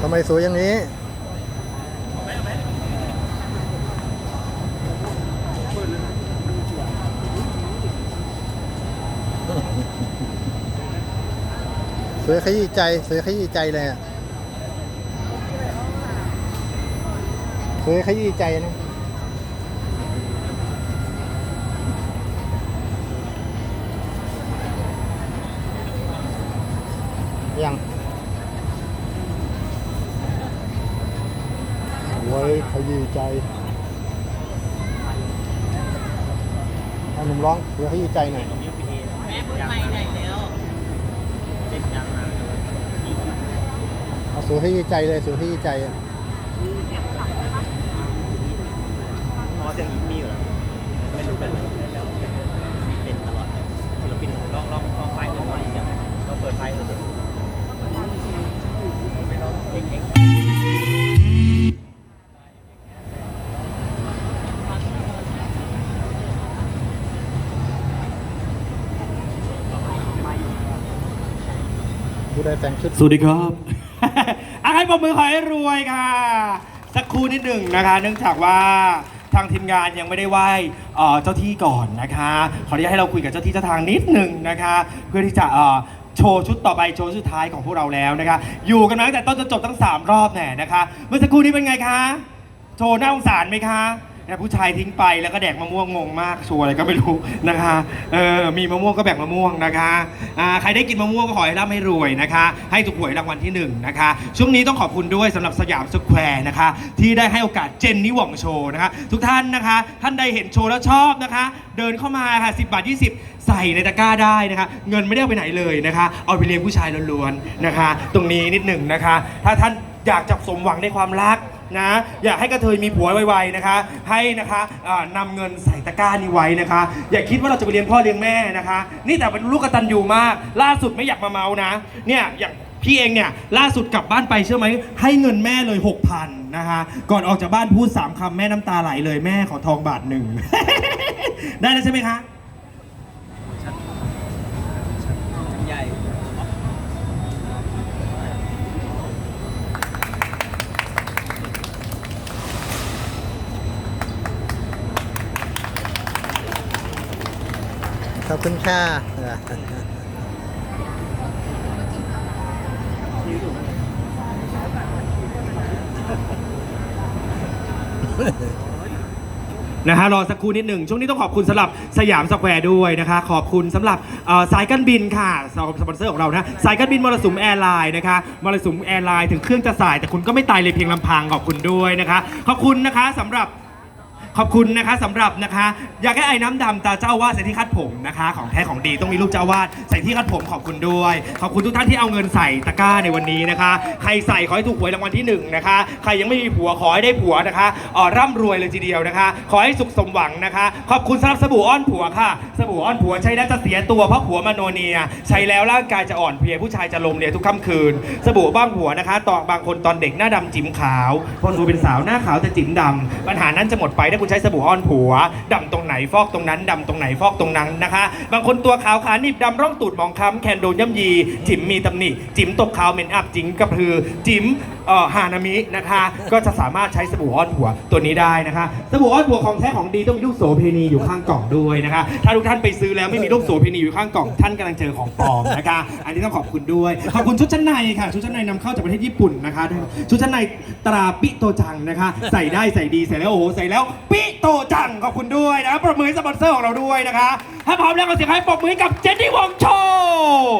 ทำไมสวยอย่างนี้สวยขยี้ใจสวยขยี้ใจเลยอะสวยขยี้ใจนะ ยังสว ยขยี้ใจเอาหนุ่มร้องสวยขยี้ใจหน่อย แม่พูดไม่ได้แล้วติดยางมาเอาสวยขยี้ใจเลยสวยขยี้ใจ ผู้ใดแต่งชุดสวัสดีครับ อาใครปรบมือขอให้รวยค่ะ สักครู่นิดหนึ่งนะคะ เนื่องจากว่าทางทีมงานยังไม่ได้ไหว้เอ่อเจ้าที่ก่อนนะคะ ขออนุญาตให้เราคุยกับเจ้าที่เจ้าทางนิดหนึ่งนะคะ เพื่อที่จะเอ่อโชว์ชุดต่อไปโชว์ชุดสุดท้ายของพวกเราแล้วนะคะ อยู่กันมาตั้งแต่ต้นจนจบทั้ง 3 รอบแน่นะคะ เมื่อสักครู่นี้เป็นไงคะ โชว์น่าสงสารไหมคะ นี่ยผู้ชายทิ้งไปแล้วก็แดกมะม่วงงงมากชัวร์อะไรก็ไม่รู้นะคะเออมีมะม่วงก็แบ่งมะม่วงนะคะอ่าใครได้กินมะม่วงก็ขอให้ร่ำให้รวยนะคะ ให้ถูกหวยรางวัลที่หนึ่งนะคะ ช่วงนี้ต้องขอบคุณด้วยสำหรับสยามสแควร์นะคะ ที่ได้ให้โอกาสเจนนี่หว่องโชว์นะคะ ทุกท่านนะคะ ท่านใดเห็นโชว์แล้วชอบนะคะ เดินเข้ามาค่ะ10 บาท 20 ใส่ในตะกร้าได้นะคะ เงินไม่ได้เอาไปไหนเลยนะคะ เอาไปเลี้ยงผู้ชายล้วนๆนะคะ ตรงนี้นิดหนึ่งนะคะ ถ้าท่านอยากจะสมหวังในความรัก นะ อยากให้กระเทยมีผัวไวๆนะคะ ให้นะคะอ่านำเงินใส่ตะกร้านี้ไว้นะคะ อย่าคิดว่าเราจะไปเลี้ยงพ่อเลี้ยงแม่นะคะ นี่แต่เป็นลูกกตัญญูมาก ล่าสุดไม่อยากมาเมานะ เนี่ยอย่างพี่เองเนี่ยล่าสุดกลับบ้านไปเชื่อไหมให้เงินแม่เลย6,000นะคะก่อนออกจากบ้านพูด3คำแม่น้ำตาไหลเลยแม่ขอทองบาทหนึ่ง ได้แล้วใช่ไหมคะ ใหญ่ ขอบคุณค่ะนะฮะรอสักครู่นิดหนึ่งช่วงนี้ต้องขอบคุณสำหรับสยามสแควร์ด้วยนะคะ ขอบคุณสำหรับเอ่อสายการบินค่ะสสปอนเซอร์ของเรานะสายการบินมรสุมแอร์ไลน์นะคะมรสุมแอร์ไลน์ถึงเครื่องจะสาย แต่คุณก็ไม่ตายเลยเพียงลำพังขอบคุณด้วยนะคะ ขอบคุณนะคะสำหรับ ขอบคุณนะคะสำหรับนะคะ อยากให้ไอ้น้ำดำตาเจ้าวาดใส่ที่คัดผมนะคะ ของแท้ของดีต้องมีลูกเจ้าวาดใส่ที่คัดผมขอบคุณด้วย ขอบคุณทุกท่านที่เอาเงินใส่ตะกร้าในวันนี้นะคะ ใครใส่ขอให้ถูกหวยรางวัลที่หนึ่งนะคะ ใครยังไม่มีผัวขอให้ได้ผัวนะคะเอ่อร่ำรวยเลยทีเดียวนะคะ ขอให้สุขสมหวังนะคะ ขอบคุณสำหรับสบู่อ้อนผัวค่ะ สบู่อ้อนผัวใช้แล้วจะเสียตัวเพราะผัวมโนเนีย ใช้แล้วร่างกายจะอ่อนเพลียผู้ชายจะลมเลียทุกค่ำคืน สบู่บ้างผัวนะคะต่อบางคนตอนเด็กหน้าดำจิ๋มขาวพอดูเป็นสาวหน้าขาวแต่จิ๋มดำปัญหานั้นจะหมดไปถ้าคุณใช้สบู่อ้อนผัวดำตรงไหนฟอกตรงนั้นดำตรงไหนฟอกตรงนั้นนะคะ บางคนตัวขาวขาหนิบดำร่องตูดมองคล้ำแคนโดนย่ำยี จิ๋มมีตำหนิจิ๋มตกขาวเหม็นอับจิ๋มกระพือ จิ๋มเอ่อฮานามินะคะ ก็จะสามารถใช้สบู่อ้อนผัวตัวนี้ได้นะคะ สบู่อ้อนผัวของแท้ของดีต้องมีลูกโสเพณีอยู่ข้างกล่องด้วยนะคะ ถ้าทุกท่านไปซื้อแล้วไม่มีลูกโสเพณีอยู่ข้างกล่องท่านกำลังเจอของปลอมนะคะ อันนี้ต้องขอบคุณด้วยขอบคุณชุดชั้นในค่ะชุดชั้นในนำเข้าจากประเทศญี่ปุ่นนะคะ ชุดชั้นในตราปิโตจังนะคะ ใส่ได้ใส่ดีใส่แล้วโอ้โหใส่แล้วิโตจังขอบคุณด้วยนะปรบมือให้สปอนเซอร์ของเราด้วยนะคะ ถ้าพร้อมแล้วก็เสียงให้ปรบมือกับเจนนี่วงโชว์